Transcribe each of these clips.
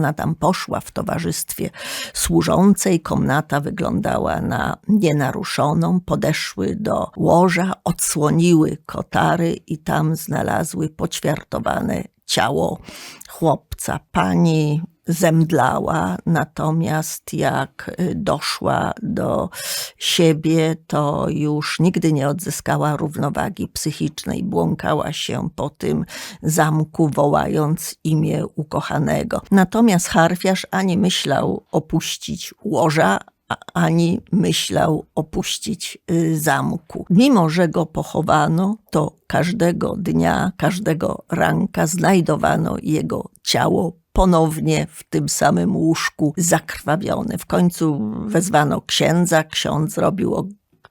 ona tam poszła w towarzystwie służącej. Komnata wyglądała na nienaruszoną. Podeszły do łoża, odsłoniły kotary i tam znalazły poćwiartowane ciało chłopca. Pani zemdlała, natomiast jak y, doszła do siebie, to już nigdy nie odzyskała równowagi psychicznej. Błąkała się po tym zamku, wołając imię ukochanego. Natomiast harfiarz ani myślał opuścić łoża, ani myślał opuścić y, zamku. Mimo, że go pochowano, to każdego dnia, każdego ranka znajdowano jego ciało ponownie w tym samym łóżku zakrwawione. W końcu wezwano księdza, ksiądz robił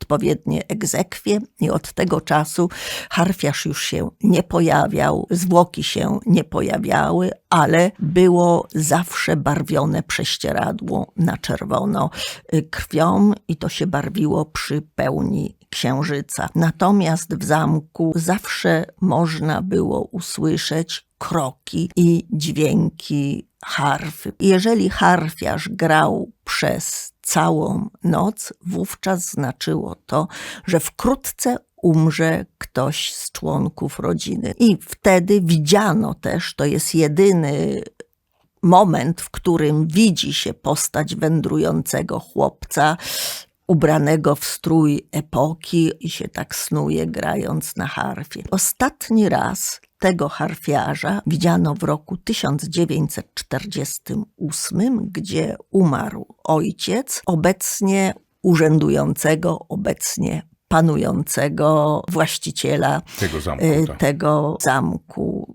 odpowiednie egzekwie i od tego czasu harfiarz już się nie pojawiał, zwłoki się nie pojawiały, ale było zawsze barwione prześcieradło na czerwono y, krwią i to się barwiło przy pełni księżyca. Natomiast w zamku zawsze można było usłyszeć kroki i dźwięki harfy. Jeżeli harfiarz grał przez całą noc, wówczas znaczyło to, że wkrótce umrze ktoś z członków rodziny. I wtedy widziano też, to jest jedyny moment, w którym widzi się postać wędrującego chłopca, ubranego w strój epoki i się tak snuje, grając na harfie. Ostatni raz tego harfiarza widziano w roku 1948, gdzie umarł ojciec, obecnie urzędującego, obecnie panującego właściciela Tego zamku, y, tak. tego zamku.